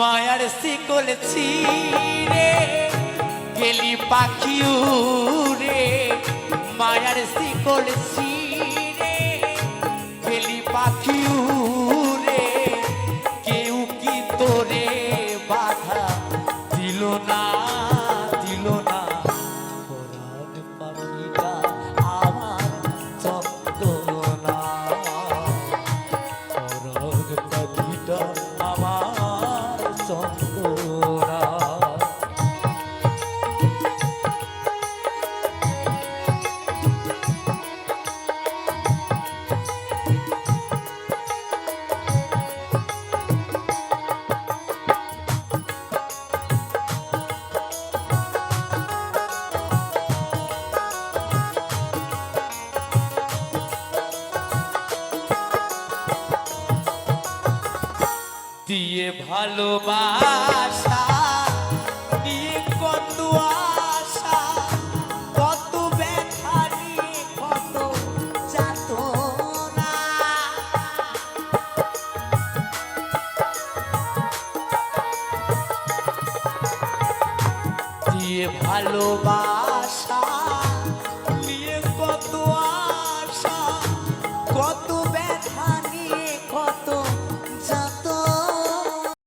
মায়ার শিকল ছিঁড়ে গেলি পাখিউ রে মায়ার শিকল ছিঁড়ে 不过。দিয়ে ভালোবাসা, দিয়ে কত আশা, কত ব্যথা কত যাতনা। দিয়ে ভালোবাসা, দিয়ে কত আশা, কত